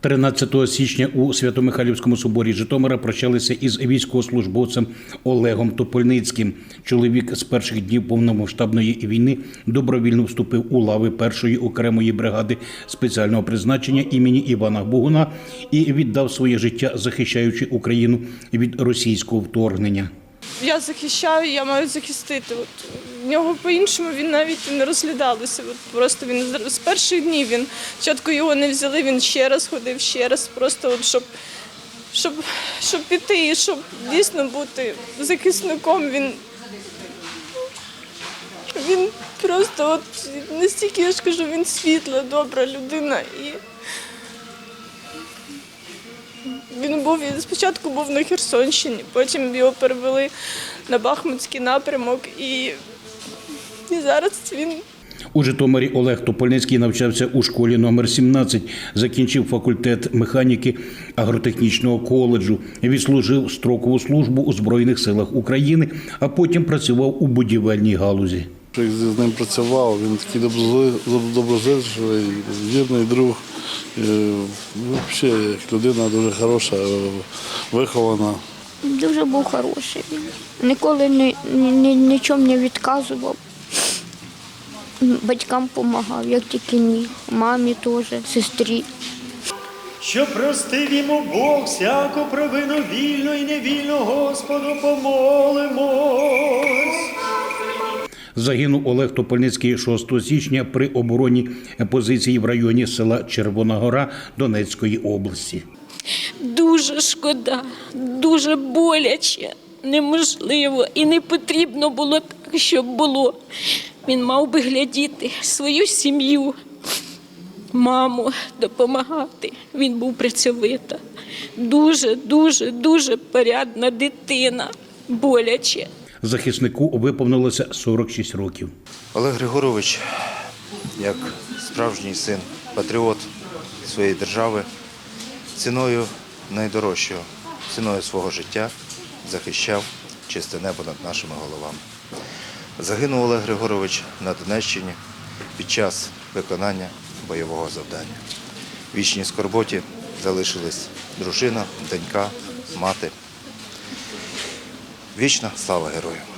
13 січня у Свято-Михайлівському соборі Житомира прощалися із військовослужбовцем Олегом Топольницьким. Чоловік з перших днів повномасштабної війни добровільно вступив у лави першої окремої бригади спеціального призначення імені Івана Богуна і віддав своє життя, захищаючи Україну від російського вторгнення. Я захищаю, я маю захистити. От в нього по-іншому він навіть не розглядалося. От просто він з- перших днів він спочатку його не взяли, він ще раз ходив, ще раз, просто от щоб, щоб, щоб піти і щоб дійсно бути захисником. Він, він просто от настільки я ж кажу, він світла, добра людина і. Він був спочатку був на Херсонщині, потім його перевели на Бахмутський напрямок, і, і зараз він У Житомирі Олег Топольницький навчався у школі номер 17, закінчив факультет механіки агротехнічного коледжу, відслужив строкову службу у Збройних силах України, а потім працював у будівельній галузі. Як з ним працював, він такий доброзичливий, вірний друг. Е, Взагалі, як людина дуже хороша, е, вихована. Дуже був хороший. він. Ніколи ні, ні, ні, нічому не відказував. Батькам допомагав, як тільки міг. Мамі теж, сестрі. Що простив йому Бог всяку провину вільно і невільно, Господу помолимось. Загинув Олег Топольницький 6 січня при обороні позиції в районі села Червона Гора Донецької області. Дуже шкода, дуже боляче, неможливо і не потрібно було так, щоб було. Він мав би глядіти свою сім'ю, маму допомагати. Він був працьовита. Дуже, дуже, дуже порядна дитина. Боляче. Захиснику виповнилося 46 років. Олег Григорович, як справжній син, патріот своєї держави, ціною найдорожчого, ціною свого життя захищав чисте небо над нашими головами. Загинув Олег Григорович на Донеччині під час виконання бойового завдання. Вічній скорботі залишились дружина, донька, мати. Вічна слава герою!